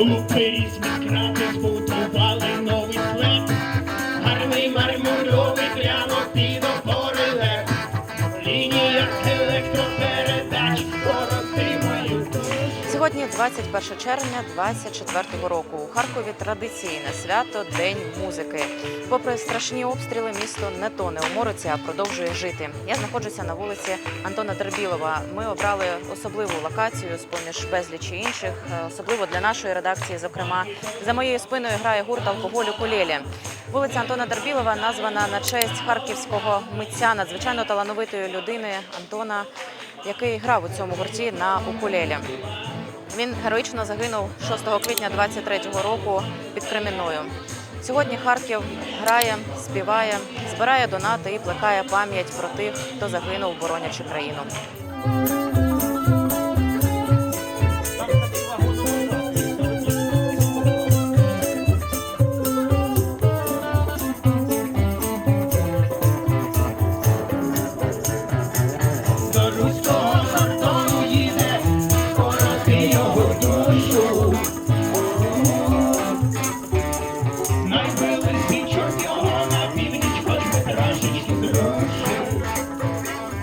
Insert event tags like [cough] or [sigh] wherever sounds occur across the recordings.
Виріс крати, збудували новий Сьогодні 21 червня 24 року. У Харкові традиційне свято День музики. Попри страшні обстріли, місто не тоне у мороці, а продовжує жити. Я знаходжуся на вулиці Антона Дербілова. Ми обрали особливу локацію з поміж безлічі інших, е, особливо для нашої редакції. Зокрема, за моєю спиною грає гурт алкоголь «Укулелі». Вулиця Антона Дербілова названа на честь харківського митця, надзвичайно талановитої людини Антона, який грав у цьому гурті на укулелі. Він героїчно загинув 6 квітня 23-го року під Креміною. Сьогодні Харків грає, співає, збирає донати і плекає пам'ять про тих, хто загинув, боронячи країну.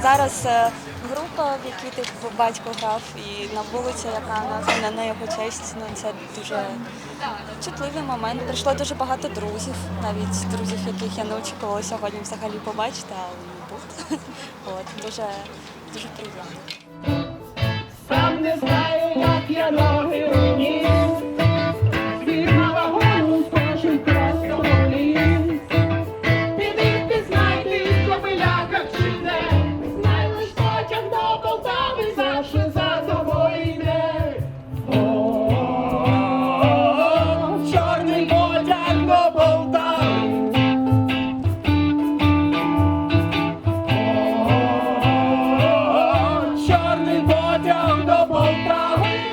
Зараз е, група, в якій ти батько грав, і на вулиці, яка названа на його честь, ну це дуже чутливий момент. Прийшло дуже багато друзів, навіть друзів, яких я не очікувала сьогодні взагалі побачити, але вони був. [laughs] От дуже дуже приємно. Сам не знаю,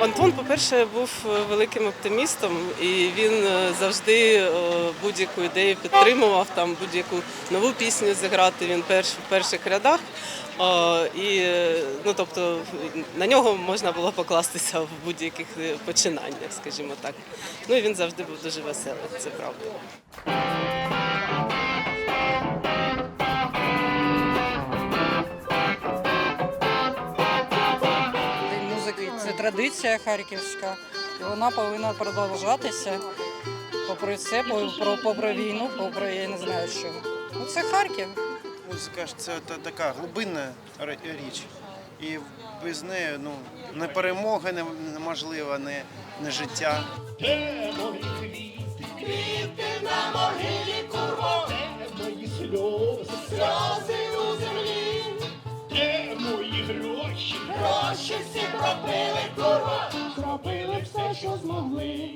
Антон, по-перше, був е, великим оптимістом, і він е, завжди е, будь-яку ідею підтримував, там будь-яку нову пісню зіграти. Він перш в перших рядах. І ну, тобто на нього можна було покластися в будь-яких починаннях, скажімо так. Ну і він завжди був дуже веселий, це правда. Традиція харківська, і вона повинна продовжатися. Попри все, попри, попри війну, попри я не знаю що. Ну це Харків. Музика ж це така глибинна річ. І без неї ну, не перемога неможлива, не, не життя. Де мої квіти, квіти на могилі курва, де мої сльози, сльози всі курва, зробили все, що змогли.